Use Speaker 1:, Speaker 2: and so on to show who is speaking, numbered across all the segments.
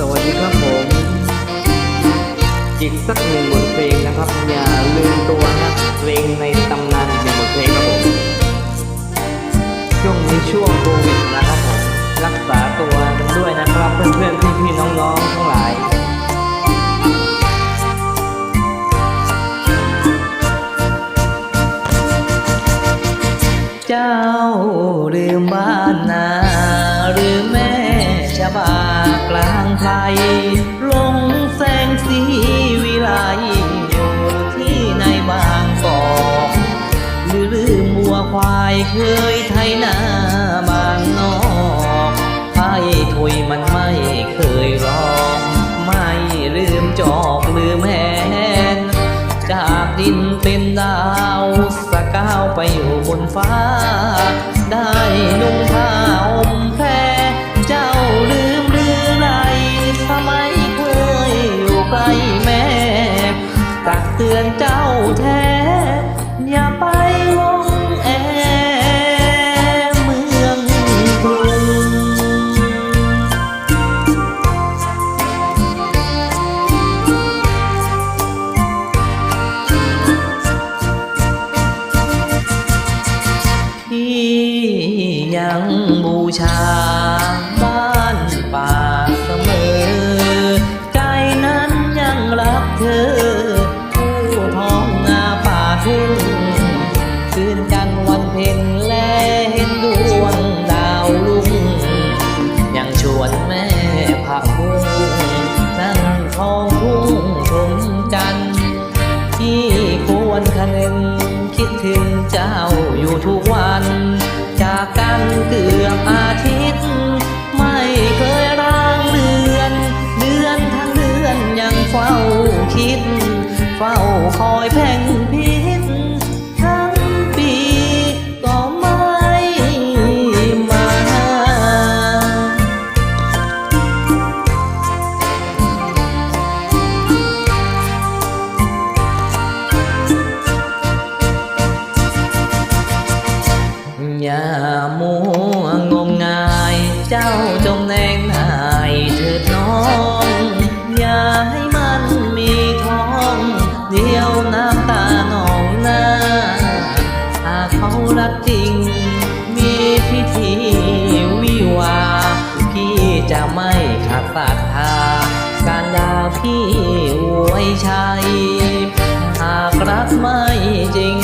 Speaker 1: สวัสดีครับผมอีกสักหนึ่งบทเพลงนะครับ อย่าลืมตัวนะเพลงในตำนานอีกหนึ่งบทเพลงครับผมช่วงนี้ช่วงโควิดนะครับผมรักษาตัวกันด้วยนะครับ เพื่อนๆพี่ๆน้องๆทั้งหลายเจ้าลืมบ้านนาหรือแม่ กลางไทยลงแสงสีวิไลอยู่ที่ในบางกอกหรือลืมวัวควายเคยไทยนาบางนอกไทยถุยมันไม่เคยร้องไม่ลืมจอกลืมแหนจากดินเป็นดาวสก้าวไปอยู่บนฟ้า ได้นุ่งผ้าห่ม ตักเตือนเจ้าแท้อย่าไปลงแอเมืองกรุงที่ยังบูชา ยังชวนแม่ผักบุ้งนั่งท้องทุ่งชมจันที่ควรคะนึงคิดถึงเจ้าอยู่ทุกวัน จากกันเกือบอาทิตย์ ไม่เคยร่างเดือน เดือนทั้งเดือนยังเฝ้าคิด เฝ้าคอยแพ่ จงแนงนายเถิดน้อง อย่าให้มันมีท้อง เดียวน้ำตาหนองหน้า หากเขารักจริง มีพิธีวิวา พี่จะไม่ขาดศรัทธา การดาพี่อวยชัย หากรักไม่จริง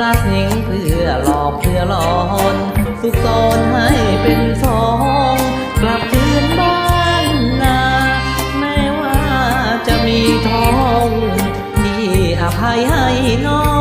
Speaker 1: รักหญิงเพื่อหลอกเพื่อหลอนสุกซอนให้เป็นาจะมีท้องที่อภัยให้น้อง